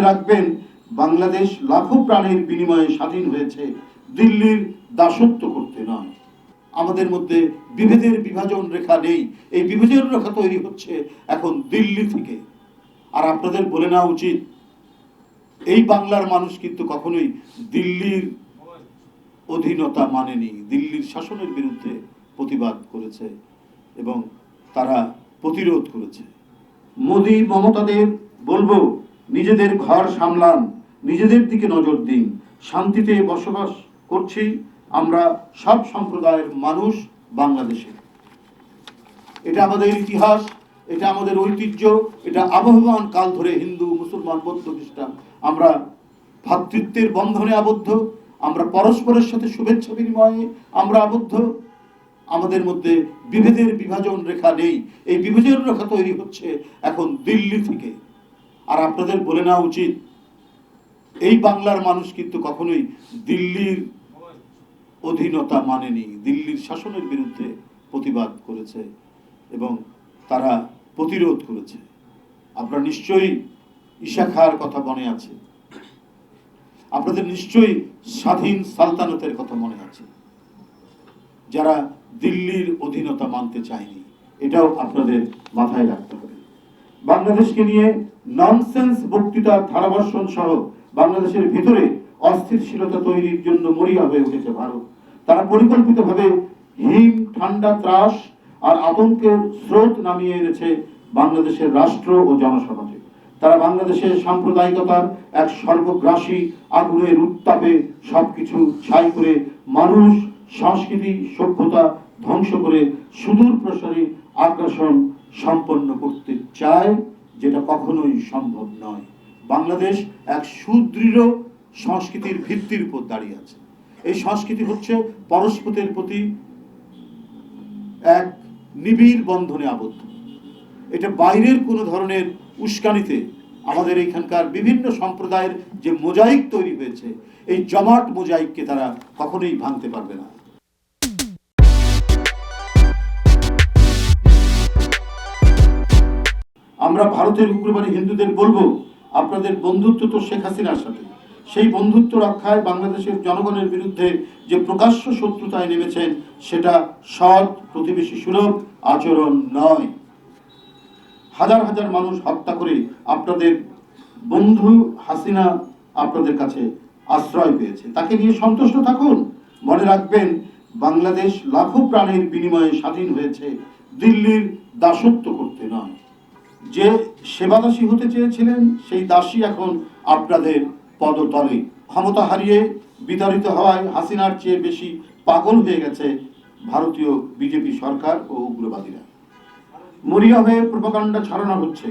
মনে রাখবেন, বাংলাদেশ লাখো প্রাণের বিনিময়ে স্বাধীন হয়েছে, দিল্লির দাসত্ব করতে নয়। আমাদের মধ্যে বিভেদের বিভাজন রেখা নেই। এই বিভাজন রেখা তৈরি হচ্ছে এখন দিল্লি থেকে। আর আপনাদের বলে নেওয়া উচিত, এই বাংলার মানুষ কিন্তু কখনোই দিল্লির অধীনতা মানেনি। দিল্লির শাসনের বিরুদ্ধে প্রতিবাদ করেছে এবং তারা প্রতিরোধ করেছে। মোদি, মমতাদের বলব নিজেদের ঘর সামলান, নিজেদের দিকে নজর দিন, শান্তিতে বসবাস করছি আমরা সব সম্প্রদায়ের মানুষ বাংলাদেশে। এটা আমাদের ইতিহাস, এটা আমাদের ঐতিহ্য, এটা আবহমান কাল ধরে হিন্দু, মুসলমান, বৌদ্ধ, খ্রিস্টান। আমরা ভাতৃত্বের বন্ধনে আবদ্ধ, আমরা পরস্পরের সাথে শুভেচ্ছা বিনিময়ে আমরা আবদ্ধ। আমাদের মধ্যে বিভেদের বিভাজন রেখা নেই। এই বিভাজন রেখা তৈরি হচ্ছে এখন দিল্লি থেকে। আর আপনাদের বলে নেওয়া উচিত, এই বাংলার মানুষ কিন্তু কখনোই দিল্লির অধীনতা মানেনি। দিল্লির শাসনের বিরুদ্ধে প্রতিবাদ করেছে এবং তারা প্রতিরোধ করেছে। আপনারা নিশ্চয়ই ঈশা খার কথা মনে আছে। আপনাদের নিশ্চয়ই স্বাধীন সালতানতের কথা মনে আছে। যারা দিল্লির অধীনতা মানতে চায়নি, এটাও আপনাদের মাথায় রাখতে হবে। বাংলাদেশকে নিয়ে ননসেন্স বক্তৃতার ধারাবর্ষণ সহ বাংলাদেশের ভিতরে অস্থিরশীলতা তৈরির জন্য মরিয়া হয়ে উঠেছে ভারত। তারা পরিকল্পিতভাবে হিম, ঠান্ডা, ত্রাস আর আতঙ্কের স্রোত নামিয়ে এনেছে বাংলাদেশের রাষ্ট্র ও জনসমাজে। তারা বাংলাদেশের সাম্প্রদায়িকতার এক সর্বগ্রাসী আগুনের উত্তাপে সবকিছু ছাই করে মানুষ, সংস্কৃতি, সভ্যতা ধ্বংস করে সুদূর প্রসারী আগ্রাসন সম্পন্ন করতে চায়, যেটা কখনোই সম্ভব নয়। বাংলাদেশ এক সুদৃঢ় সংস্কৃতির ভিত্তির উপর দাঁড়িয়ে আছে। এই সংস্কৃতি হচ্ছে পরস্পরের প্রতি এক নিবিড় বন্ধনে আবদ্ধ। এটা বাইরের কোনো ধরনের উস্কানিতে আমাদের এখানকার বিভিন্ন সম্প্রদায়ের যে মোজাইক তৈরি হয়েছে, এই জমাট মোজাইককে তারা কখনোই ভাঙতে পারবে না। আমরা ভারতের উগ্রবাদী হিন্দুদের বলব, আপনাদের বন্ধুত্ব তো শেখ হাসিনার সাথে। সেই বন্ধুত্ব রক্ষায় বাংলাদেশের জনগণের বিরুদ্ধে যে প্রকাশ্য শত্রুতায় নেমেছেন, সেটা সৎ, প্রতিবেশী সুলভ আচরণ নয়। হাজার হাজার মানুষ হত্যা করে আপনাদের বন্ধু হাসিনা আপনাদের কাছে আশ্রয় পেয়েছে। তাকে নিয়ে সন্তুষ্ট থাকুন। মনে রাখবেন, বাংলাদেশ লাখো প্রাণের বিনিময়ে স্বাধীন হয়েছে দিল্লির দাসত্ব যে সেবাদাসী হতে চেয়েছিলেন, সেই দাসী এখন আপনাদের পদতলে। ক্ষমতা হারিয়ে বিতাড়িত হওয়ায় হাসিনার চেয়ে বেশি পাগল হয়ে গেছে ভারতীয় বিজেপি সরকার ও উগ্রবাদীরা। মরিয়া হয়ে প্রপাকাণ্ডা ছড়ানো হচ্ছে।